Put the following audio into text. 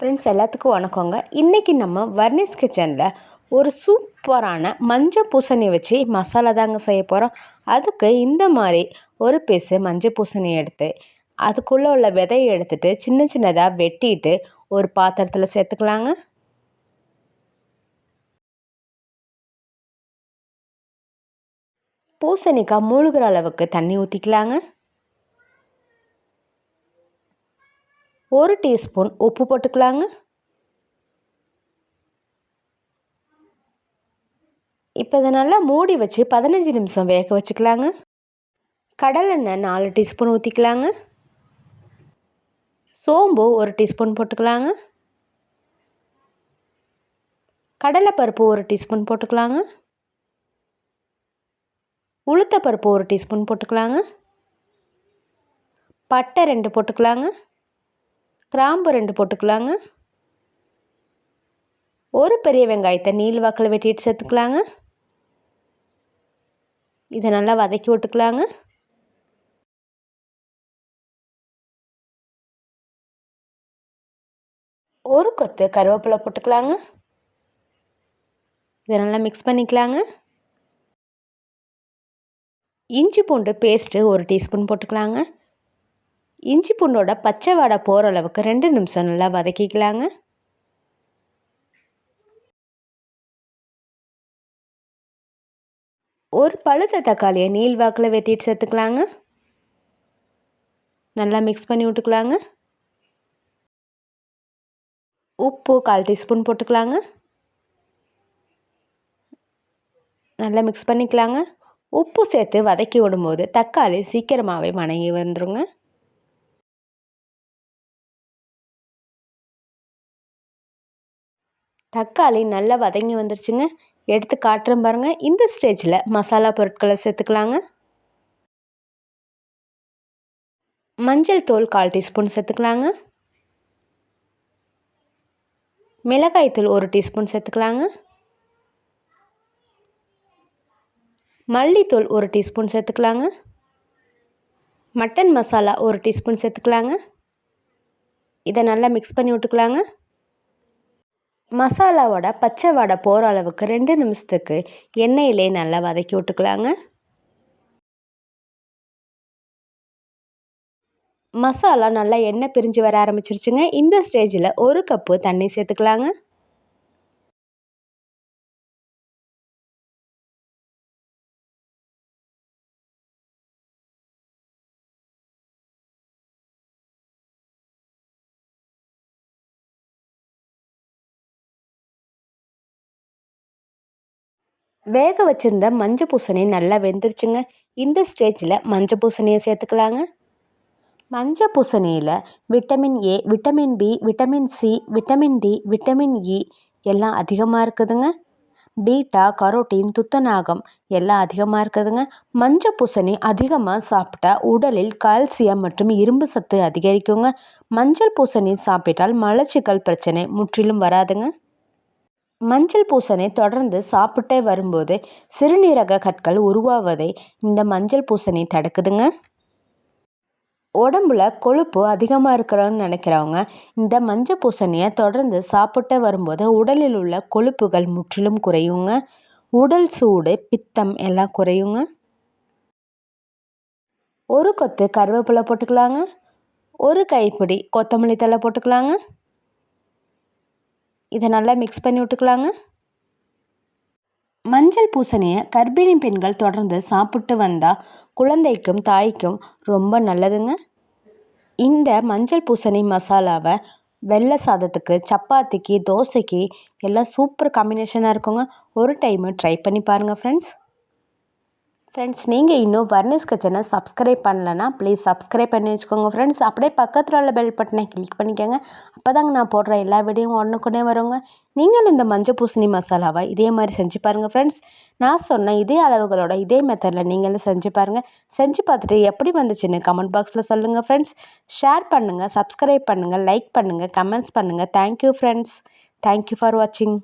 Friends எல்லாத்துக்கும் வணக்கங்க. இன்றைக்கி நம்ம வர்னிஸ் கிச்சனில் ஒரு சூப்பரான மஞ்சள் பூசணி வச்சு மசாலா தாங்க செய்ய போகிறோம் அதுக்கு இந்த மாதிரி ஒரு பீஸு மஞ்சள் பூசணி எடுத்து அதுக்குள்ளே உள்ள விதையை எடுத்துகிட்டு சின்ன சின்னதாக வெட்டிட்டு ஒரு பாத்திரத்தில் சேர்த்துக்கலாங்க. பூசணிக்காய் மூழ்கிற அளவுக்கு தண்ணி ஊற்றிக்கலாங்க ஒரு டீஸ்பூன் உப்பு போட்டுக்கலாங்க. இப்போ இதை நல்லா மூடி வச்சு பதினஞ்சு நிமிஷம் வேக வச்சுக்கலாங்க. கடலெண்ணெய் நாலு டீஸ்பூன் ஊற்றிக்கலாங்க சோம்பு ஒரு டீஸ்பூன் போட்டுக்கலாங்க. கடலைப்பருப்பு ஒரு டீஸ்பூன் போட்டுக்கலாங்க. உளுத்தப்பருப்பு ஒரு டீஸ்பூன் போட்டுக்கலாங்க. பட்டை ரெண்டு போட்டுக்கலாங்க. கிராம்பு ரெண்டு போட்டுக்கலாங்க. ஒரு பெரிய வெங்காயத்தை நீல் வாக்கில் வெட்டிட்டு சேர்த்துக்கலாங்க. இதை நல்லா வதக்கி விட்டுக்கலாங்க. ஒரு கொத்து கருவேப்பிலை போட்டுக்கலாங்க. இதை நல்லா மிக்ஸ் பண்ணிக்கலாங்க. இஞ்சி பூண்டு பேஸ்ட்டு ஒரு டீஸ்பூன் போட்டுக்கலாங்க. இஞ்சி பூண்டோட பச்சை வாடை போகிற அளவுக்கு ரெண்டு நிமிஷம் நல்லா வதக்கிக்கலாங்க. ஒரு பழுத்த தக்காளியை நீள் வாக்கில் வெட்டிட்டு சேர்த்துக்கலாங்க. நல்லா மிக்ஸ் பண்ணி விட்டுக்கலாங்க. உப்பு கால் டீஸ்பூன் போட்டுக்கலாங்க. நல்லா மிக்ஸ் பண்ணிக்கலாங்க. உப்பு சேர்த்து வதக்கி விடும்போது தக்காளி சீக்கிரமாகவே வணங்கி வந்துடுங்க தக்காளி நல்லா வதங்கி வந்துருச்சுங்க. எடுத்து காட்டுறேன் பாருங்கள் இந்த ஸ்டேஜில் மசாலா பொருட்களை சேர்த்துக்கலாங்க. மஞ்சள் தூள் கால் டீஸ்பூன் சேர்த்துக்கலாங்க. மிளகாய்த்தூள் ஒரு டீஸ்பூன் சேர்த்துக்கலாங்க. மல்லித்தூள் ஒரு டீஸ்பூன் சேர்த்துக்கலாங்க. மட்டன் மசாலா ஒரு டீஸ்பூன் சேர்த்துக்கலாங்க. இதை நல்லா மிக்ஸ் பண்ணி விட்டுக்கலாங்க. மசாலாவோட பச்சை வடை போகிற அளவுக்கு ரெண்டு நிமிஷத்துக்கு எண்ணெயிலே நல்லா வதக்கி விட்டுக்கலாங்க. மசாலா நல்லா எண்ணெய் பிரிஞ்சு வர ஆரம்பிச்சிருச்சுங்க. இந்த ஸ்டேஜில் ஒரு கப்பு தண்ணி சேர்த்துக்கலாங்க. வேக வச்சுருந்த மஞ்சள் பூசணி நல்லா வெந்துருச்சுங்க. இந்த ஸ்டேஜில் மஞ்சள் பூசணியை சேர்த்துக்கலாங்க. மஞ்சள் பூசணியில் vitamin A vitamin B vitamin C vitamin D vitamin E எல்லாம் அதிகமாக இருக்குதுங்க. பீட்டா கரோட்டின் துத்தநாகம் எல்லாம் அதிகமாக இருக்குதுங்க. மஞ்சள் பூசணி அதிகமாக சாப்பிட்டா உடலில் கால்சியம் மற்றும் இரும்பு சத்து அதிகரிக்குங்க. மஞ்சள் பூசணி சாப்பிட்டால் மலச்சிக்கல் பிரச்சனை முற்றிலும் வராதுங்க. மஞ்சள் பூசணி தொடர்ந்து சாப்பிட்டே வரும்போது சிறுநீரக கற்கள் உருவாவதை இந்த மஞ்சள் பூசணி தடுக்குதுங்க. உடம்புல கொழுப்பு அதிகமாக இருக்கிறோன்னு நினைக்கிறவங்க இந்த மஞ்சள் பூசணியை தொடர்ந்து சாப்பிட்டே வரும்போது உடலில் உள்ள கொழுப்புகள் முற்றிலும் குறையுங்க. உடல் சூடு பித்தம் எல்லாம் குறையுங்க. ஒரு கொத்து கருவேப்பிலை போட்டுக்கலாங்க. ஒரு கைப்பிடி கொத்தமல்லி தலை போட்டுக்கலாங்க. இதை நல்லா மிக்ஸ் பண்ணி விட்டுக்கலாங்க. மஞ்சள் பூசணியை கர்ப்பிணி பெண்கள் தொடர்ந்து சாப்பிட்டு வந்தால் குழந்தைக்கும் தாய்க்கும் ரொம்ப நல்லதுங்க. இந்த மஞ்சள் பூசணி மசாலாவை வெள்ளை சாதத்துக்கு சப்பாத்திக்கு தோசைக்கு எல்லாம் சூப்பர் காம்பினேஷனாக இருக்குங்க. ஒரு டைமு ட்ரை பண்ணி பாருங்கள் ஃப்ரெண்ட்ஸ் ஃப்ரெண்ட்ஸ் நீங்கள் இன்னும் வர்னிஸ் கிச்சனை சப்ஸ்கிரைப் பண்ணலன்னா ப்ளீஸ் சப்ஸ்கிரைப் பண்ணி வச்சுக்கோங்க ஃப்ரெண்ட்ஸ் அப்படியே பக்கத்தில் உள்ள பெல் பட்டனை கிளிக் பண்ணிக்கோங்க. அப்போ தாங்க நான் போடுற எல்லா வீடியோவும் ஒன்றுக்குன்னே வருங்க. நீங்களும் இந்த மஞ்சள் பூசணி மசாலாவை இதே மாதிரி செஞ்சு பாருங்கள் ஃப்ரெண்ட்ஸ் நான் சொன்ன இதே அளவுகளோட இதே மெத்தடில் நீங்களும் செஞ்சு பாருங்கள் செஞ்சு பார்த்துட்டு எப்படி வந்துச்சுன்னு கமெண்ட் பாக்ஸில் சொல்லுங்கள் ஃப்ரெண்ட்ஸ் ஷேர் பண்ணுங்கள் சப்ஸ்கிரைப் பண்ணுங்கள் லைக் பண்ணுங்கள் கமெண்ட்ஸ் பண்ணுங்கள் thank you friends thank you for வாட்சிங்